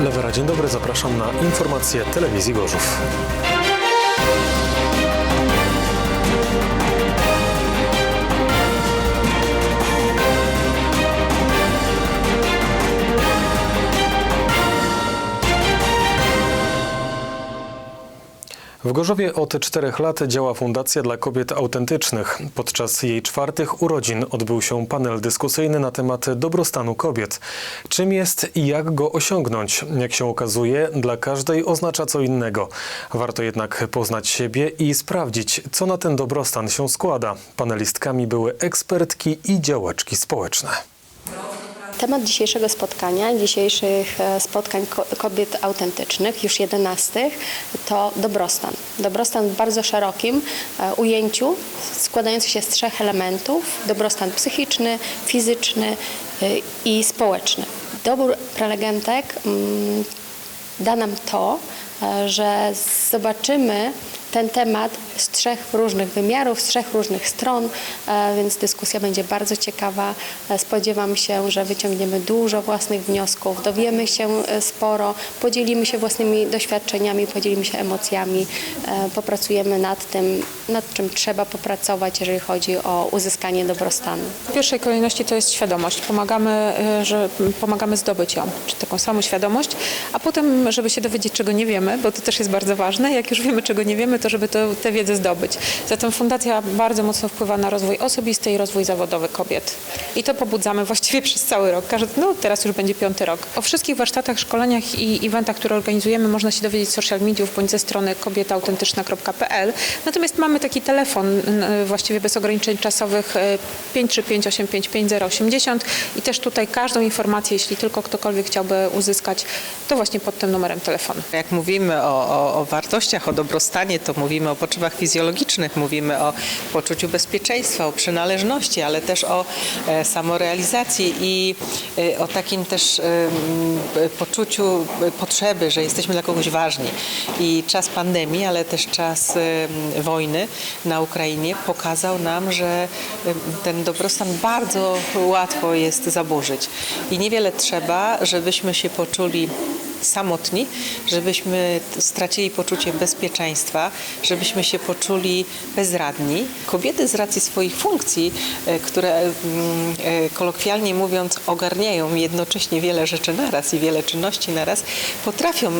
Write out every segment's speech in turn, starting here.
Lewera, dzień dobry, zapraszam na informacje telewizji Gorzów. W Gorzowie od czterech lat działa Fundacja dla Kobiet Autentycznych. Podczas jej czwartych urodzin odbył się panel dyskusyjny na temat dobrostanu kobiet. Czym jest i jak go osiągnąć? Jak się okazuje, dla każdej oznacza co innego. Warto jednak poznać siebie i sprawdzić, co na ten dobrostan się składa. Panelistkami były ekspertki i działaczki społeczne. Temat dzisiejszego spotkania, dzisiejszych e, spotkań ko- kobiet autentycznych, już jedenastych, to dobrostan. Dobrostan w bardzo szerokim e, ujęciu, składający się z trzech elementów: dobrostan psychiczny, fizyczny e, i społeczny. Dobór prelegentek mm, da nam to, że zobaczymy ten temat z trzech różnych wymiarów, z trzech różnych stron, e, więc dyskusja będzie bardzo ciekawa. E, Spodziewam się, że wyciągniemy dużo własnych wniosków, dowiemy się e, sporo, podzielimy się własnymi doświadczeniami, podzielimy się emocjami, popracujemy nad tym, nad czym trzeba popracować, jeżeli chodzi o uzyskanie dobrostanu. W pierwszej kolejności to jest świadomość. Pomagamy, y, że pomagamy zdobyć ją, czy taką samą świadomość, a potem, żeby się dowiedzieć, czego nie wiemy, bo to też jest bardzo ważne. Jak już wiemy, czego nie wiemy, to żeby to, tę wiedzę zdobyć. Zatem Fundacja bardzo mocno wpływa na rozwój osobisty i rozwój zawodowy kobiet. I to pobudzamy właściwie przez cały rok. Każdy, no teraz już będzie piąty rok. O wszystkich warsztatach, szkoleniach i eventach, które organizujemy, można się dowiedzieć z social mediów bądź ze strony kobietaautentyczna.pl. Natomiast mamy taki telefon n- właściwie bez ograniczeń czasowych e, 535855080 i też tutaj każdą informację, jeśli tylko ktokolwiek chciałby uzyskać, to właśnie pod tym numerem telefonu. Jak mówimy o, o, o wartościach, o dobrostanie, to mówimy o potrzebach fizjologicznych, mówimy o poczuciu bezpieczeństwa, o przynależności, ale też o e, samorealizacji i e, o takim też e, poczuciu e, potrzeby, że jesteśmy dla kogoś ważni. I czas pandemii, ale też czas e, wojny na Ukrainie pokazał nam, że ten dobrostan bardzo łatwo jest zaburzyć. I niewiele trzeba, żebyśmy się poczuli samotni, żebyśmy stracili poczucie bezpieczeństwa, żebyśmy się poczuli bezradni. Kobiety z racji swoich funkcji, e, które mm, e, kolokwialnie mówiąc ogarniają jednocześnie wiele rzeczy naraz i wiele czynności naraz, potrafią e,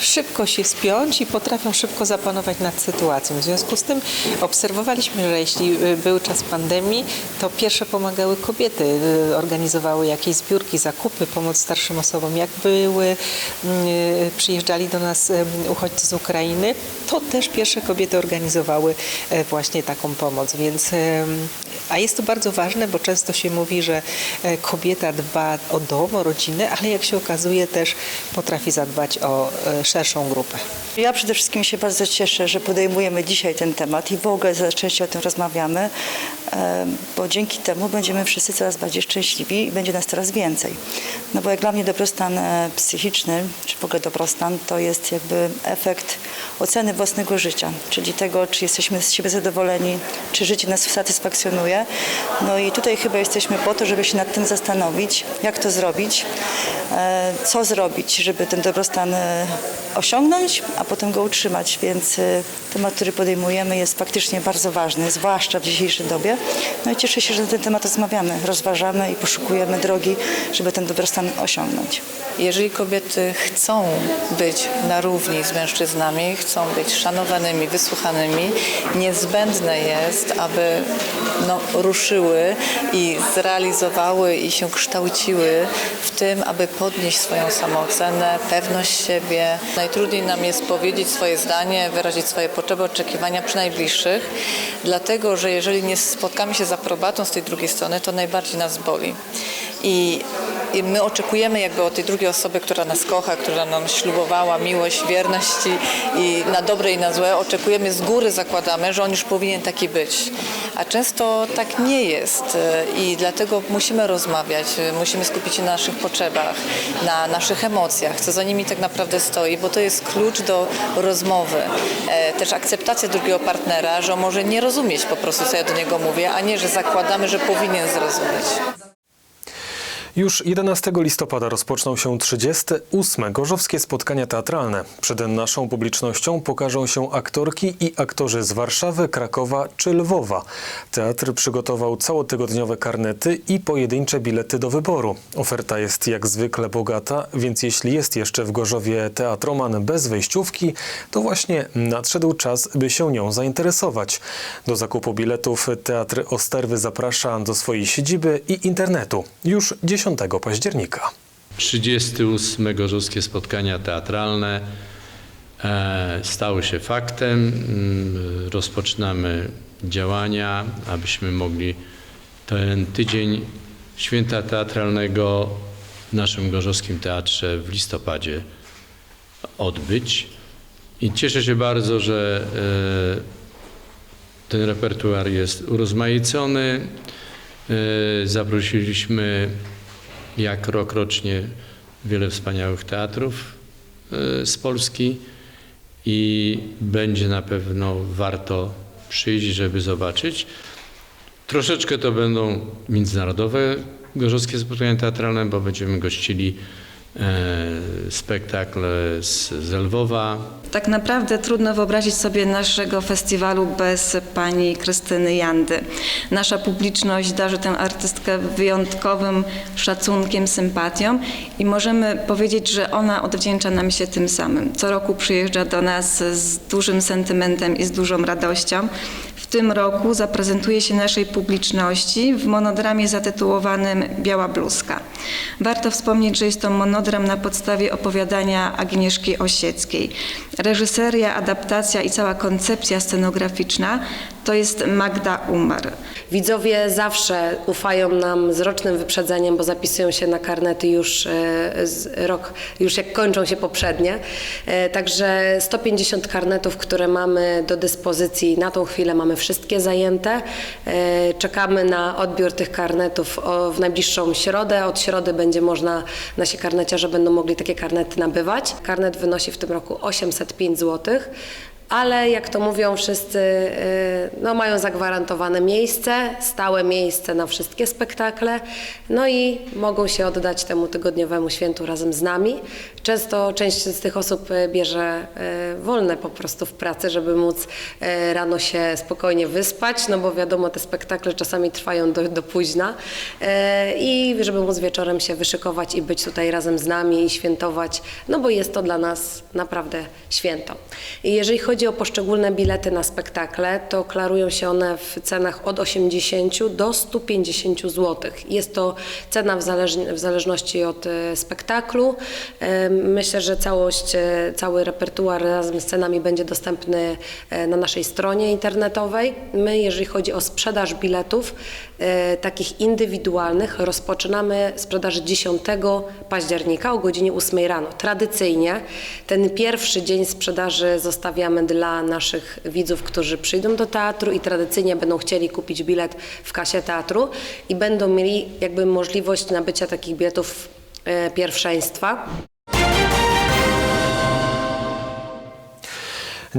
szybko się spiąć i potrafią szybko zapanować nad sytuacją. W związku z tym obserwowaliśmy, że jeśli był czas pandemii, to pierwsze pomagały kobiety, organizowały jakieś zbiórki, zakupy, pomoc starszym osobom. Jak były, przyjeżdżali do nas uchodźcy z Ukrainy, to też pierwsze kobiety organizowały e, właśnie taką pomoc. Więc, a jest to bardzo ważne, bo często się mówi, że e, kobieta dba o dom, o rodzinę, ale jak się okazuje też potrafi zadbać o e, szerszą grupę. Ja przede wszystkim się bardzo cieszę, że podejmujemy dzisiaj ten temat i w ogóle za częściej o tym rozmawiamy, bo dzięki temu będziemy wszyscy coraz bardziej szczęśliwi i będzie nas coraz więcej. No bo jak dla mnie dobrostan e, psychiczny, czy w ogóle dobrostan, to jest jakby efekt oceny własnego życia, czyli tego, czy jesteśmy z siebie zadowoleni, czy życie nas satysfakcjonuje. No i tutaj chyba jesteśmy po to, żeby się nad tym zastanowić, jak to zrobić, e, co zrobić, żeby ten dobrostan e, osiągnąć, a potem go utrzymać. Więc temat, który podejmujemy jest faktycznie bardzo ważny, zwłaszcza w dzisiejszej dobie. No i cieszę się, że na ten temat rozmawiamy, rozważamy i poszukujemy drogi, żeby ten dobrostan osiągnąć. Jeżeli kobiety chcą być na równi z mężczyznami, chcą być szanowanymi, wysłuchanymi, niezbędne jest, aby no, ruszyły i zrealizowały i się kształciły w tym, aby podnieść swoją samoocenę, pewność siebie. Najtrudniej nam jest powiedzieć swoje zdanie, wyrazić swoje potrzeby, oczekiwania przy najbliższych, dlatego że jeżeli nie spotkamy się z aprobatą z tej drugiej strony, to najbardziej nas boli. I, I my oczekujemy jakby od tej drugiej osoby, która nas kocha, która nam ślubowała miłość, wierność i, na dobre i na złe, oczekujemy z góry, zakładamy, że on już powinien taki być. A często tak nie jest i dlatego musimy rozmawiać, musimy skupić się na naszych potrzebach, na naszych emocjach, co za nimi tak naprawdę stoi, bo to jest klucz do rozmowy. E, Też akceptacja drugiego partnera, że on może nie rozumieć po prostu, co ja do niego mówię, a nie, że zakładamy, że powinien zrozumieć. Już 11 listopada rozpoczną się 38. Gorzowskie spotkania teatralne. Przed naszą publicznością pokażą się aktorki i aktorzy z Warszawy, Krakowa czy Lwowa. Teatr przygotował całotygodniowe karnety i pojedyncze bilety do wyboru. Oferta jest jak zwykle bogata, więc jeśli jest jeszcze w Gorzowie teatroman bez wejściówki, to właśnie nadszedł czas, by się nią zainteresować. Do zakupu biletów Teatr Osterwy zaprasza do swojej siedziby i internetu już 10 października. 38 gorzowskie spotkania teatralne e, stały się faktem. Mm, Rozpoczynamy działania, abyśmy mogli ten tydzień święta teatralnego w naszym gorzowskim teatrze w listopadzie odbyć. I cieszę się bardzo, że e, ten repertuar jest urozmaicony. E, Zaprosiliśmy jak rok rocznie wiele wspaniałych teatrów e, z Polski i będzie na pewno warto przyjść, żeby zobaczyć. Troszeczkę to będą międzynarodowe gorzowskie spotkania teatralne, bo będziemy gościli spektakl z, z Lwowa, Tak naprawdę trudno wyobrazić sobie naszego festiwalu bez pani Krystyny Jandy. Nasza publiczność darzy tę artystkę wyjątkowym szacunkiem, sympatią i możemy powiedzieć, że ona odwdzięcza nam się tym samym. Co roku przyjeżdża do nas z dużym sentymentem i z dużą radością. W tym roku zaprezentuje się naszej publiczności w monodramie zatytułowanym Biała bluzka. Warto wspomnieć, że jest to monodram na podstawie opowiadania Agnieszki Osieckiej. Reżyseria, adaptacja i cała koncepcja scenograficzna to jest Magda Umar. Widzowie zawsze ufają nam z rocznym wyprzedzeniem, bo zapisują się na karnety już e, rok, już jak kończą się poprzednie. E, Także 150 karnetów, które mamy do dyspozycji na tą chwilę mamy wszystkie zajęte. E, Czekamy na odbiór tych karnetów w najbliższą środę. Od środy będzie można, nasi karneciarze będą mogli takie karnety nabywać. Karnet wynosi w tym roku 805 złotych. Ale jak to mówią wszyscy, y, no mają zagwarantowane miejsce, stałe miejsce na wszystkie spektakle, no i mogą się oddać temu tygodniowemu świętu razem z nami. Często część z tych osób y, bierze y, wolne po prostu w pracy, żeby móc y, rano się spokojnie wyspać, no bo wiadomo, te spektakle czasami trwają do, do późna i żeby móc wieczorem się wyszykować i być tutaj razem z nami i świętować, no bo jest to dla nas naprawdę święto. I jeżeli chodzi o poszczególne bilety na spektakle, to klarują się one w cenach od 80 do 150 zł. Jest to cena w, zależności od e, spektaklu. Myślę, że całość, e, cały repertuar razem z cenami będzie dostępny e, na naszej stronie internetowej. My, jeżeli chodzi o sprzedaż biletów, e, takich indywidualnych, rozpoczynamy sprzedaż 10 października o godzinie 8 rano. Tradycyjnie ten pierwszy dzień sprzedaży zostawiamy dla naszych widzów, którzy przyjdą do teatru i tradycyjnie będą chcieli kupić bilet w kasie teatru i będą mieli jakby możliwość nabycia takich biletów pierwszeństwa.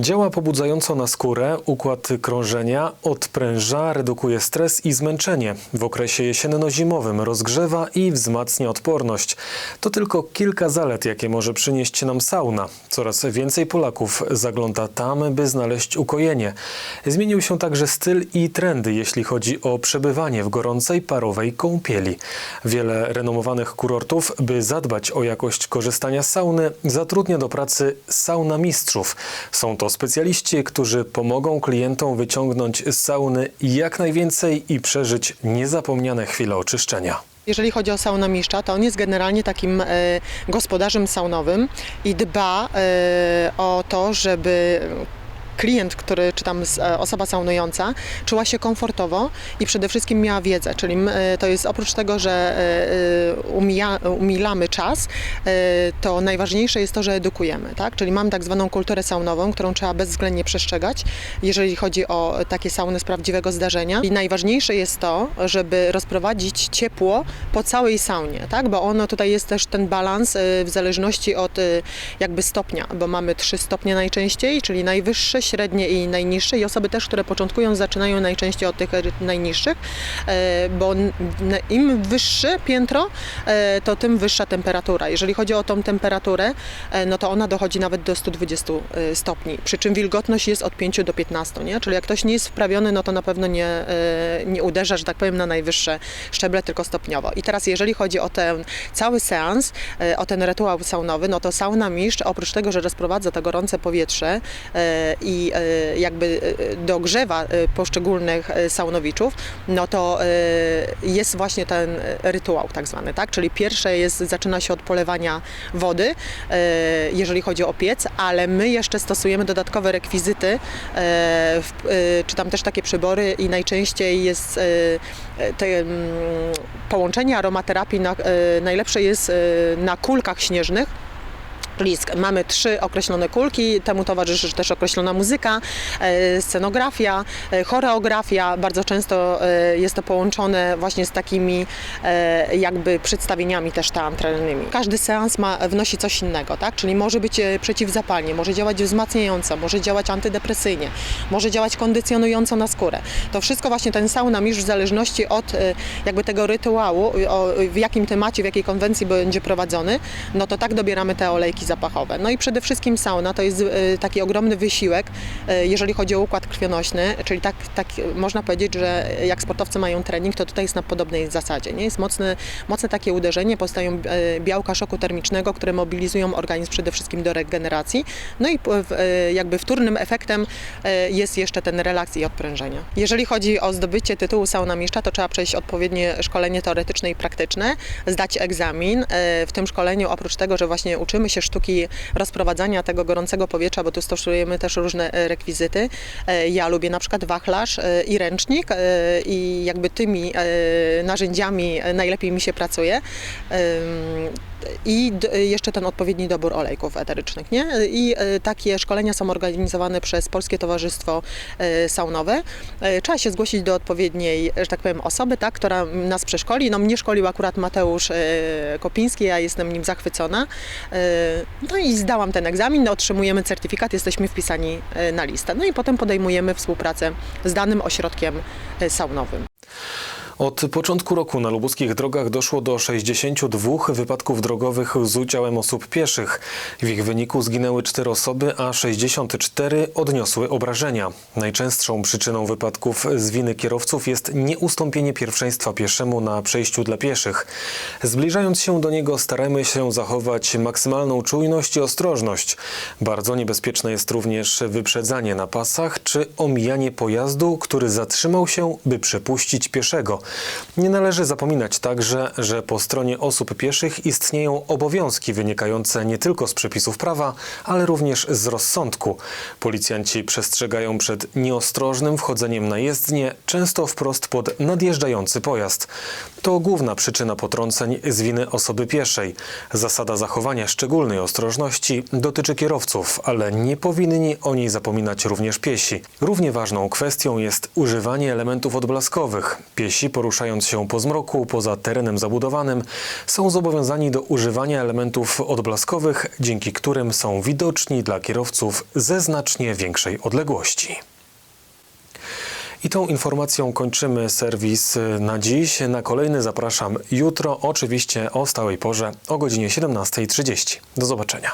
Działa pobudzająco na skórę, układ krążenia, odpręża, redukuje stres i zmęczenie. W okresie jesienno-zimowym rozgrzewa i wzmacnia odporność. To tylko kilka zalet, jakie może przynieść nam sauna. Coraz więcej Polaków zagląda tam, by znaleźć ukojenie. Zmienił się także styl i trendy, jeśli chodzi o przebywanie w gorącej parowej kąpieli. Wiele renomowanych kurortów, by zadbać o jakość korzystania z sauny, zatrudnia do pracy sauna mistrzów. Są to specjaliści, którzy pomogą klientom wyciągnąć z sauny jak najwięcej i przeżyć niezapomniane chwile oczyszczenia. Jeżeli chodzi o saunamistrza, to on jest generalnie takim e, gospodarzem saunowym i dba e, o to, żeby klient, który, czy tam e, osoba saunująca czuła się komfortowo i przede wszystkim miała wiedzę, czyli e, to jest oprócz tego, że e, umija, umilamy czas, to najważniejsze jest to, że edukujemy, tak? Czyli mam tak zwaną kulturę saunową, którą trzeba bezwzględnie przestrzegać, jeżeli chodzi o takie sauny z prawdziwego zdarzenia. I najważniejsze jest to, żeby rozprowadzić ciepło po całej saunie, tak? Bo ono tutaj jest też ten balans w zależności od jakby stopnia, bo mamy trzy stopnie najczęściej, czyli najwyższe, średnie i najniższe i osoby też, które początkują, zaczynają najczęściej od tych e, najniższych, e, bo im wyższe piętro, e, to tym wyższa temperatura. Jeżeli chodzi o tą temperaturę, no to ona dochodzi nawet do 120 e, stopni, przy czym wilgotność jest od 5 do 15, nie? Czyli jak ktoś nie jest wprawiony, no to na pewno nie, nie uderza, że tak powiem, na najwyższe szczeble, tylko stopniowo. I teraz jeżeli chodzi o ten cały seans, o ten rytuał saunowy, no to sauna mistrz, oprócz tego, że rozprowadza to gorące powietrze e, i e, jakby e, dogrzewa e, poszczególnych saunowiczów, no to jest właśnie ten rytuał tak zwany, tak? Czyli pierwsze jest, zaczyna się od polewania wody, jeżeli chodzi o piec, ale my jeszcze stosujemy dodatkowe rekwizyty, czy tam też takie przybory i najczęściej jest te mm, połączenie aromaterapii na, najlepsze jest na kulkach śnieżnych. Mamy trzy określone kulki, temu towarzyszy też określona muzyka, e, scenografia, e, choreografia. Bardzo często e, jest to połączone właśnie z takimi jakby przedstawieniami też teatralnymi. Każdy seans ma, wnosi coś innego, tak? Czyli może być przeciwzapalnie, może działać wzmacniająco, może działać antydepresyjnie, może działać kondycjonująco na skórę. To wszystko właśnie ten sauna mistrz w zależności od jakby tego rytuału, w jakim temacie, w jakiej konwencji będzie prowadzony, no to tak dobieramy te olejki zapachowe. No i przede wszystkim sauna to jest e, taki ogromny wysiłek, e, jeżeli chodzi o układ krwionośny, czyli tak, tak można powiedzieć, że jak sportowcy mają trening, to tutaj jest na podobnej zasadzie. Nie? Jest mocne, mocne takie uderzenie, powstają e, białka szoku termicznego, które mobilizują organizm przede wszystkim do regeneracji. No i jakby wtórnym efektem jest jeszcze ten relaks i odprężenie. Jeżeli chodzi o zdobycie tytułu sauna mistrza, to trzeba przejść odpowiednie szkolenie teoretyczne i praktyczne, zdać egzamin. W tym szkoleniu oprócz tego, że właśnie uczymy się sztuki rozprowadzania tego gorącego powietrza, bo tu stosujemy też różne e, rekwizyty. E, Ja lubię na przykład wachlarz e, i ręcznik i jakby tymi narzędziami najlepiej mi się pracuje. I d- jeszcze ten odpowiedni dobór olejków eterycznych, nie? I e, takie szkolenia są organizowane przez Polskie Towarzystwo e, Saunowe. Trzeba się zgłosić do odpowiedniej, że tak powiem, osoby, tak, która nas przeszkoli. No mnie szkolił akurat Mateusz Kopiński, ja jestem nim zachwycona. No i zdałam ten egzamin, no, otrzymujemy certyfikat, jesteśmy wpisani na listę. No i potem podejmujemy współpracę z danym ośrodkiem saunowym. Od początku roku na lubuskich drogach doszło do 62 wypadków drogowych z udziałem osób pieszych. W ich wyniku zginęły 4 osoby, a 64 odniosły obrażenia. Najczęstszą przyczyną wypadków z winy kierowców jest nieustąpienie pierwszeństwa pieszemu na przejściu dla pieszych. Zbliżając się do niego staramy się zachować maksymalną czujność i ostrożność. Bardzo niebezpieczne jest również wyprzedzanie na pasach czy omijanie pojazdu, który zatrzymał się, by przepuścić pieszego. Nie należy zapominać także, że po stronie osób pieszych istnieją obowiązki wynikające nie tylko z przepisów prawa, ale również z rozsądku. Policjanci przestrzegają przed nieostrożnym wchodzeniem na jezdnię, często wprost pod nadjeżdżający pojazd. To główna przyczyna potrąceń z winy osoby pieszej. Zasada zachowania szczególnej ostrożności dotyczy kierowców, ale nie powinni o niej zapominać również piesi. Równie ważną kwestią jest używanie elementów odblaskowych. Piesi poruszając się po zmroku, poza terenem zabudowanym, są zobowiązani do używania elementów odblaskowych, dzięki którym są widoczni dla kierowców ze znacznie większej odległości. I tą informacją kończymy serwis na dziś. Na kolejny zapraszam jutro, oczywiście o stałej porze o godzinie 17.30. Do zobaczenia.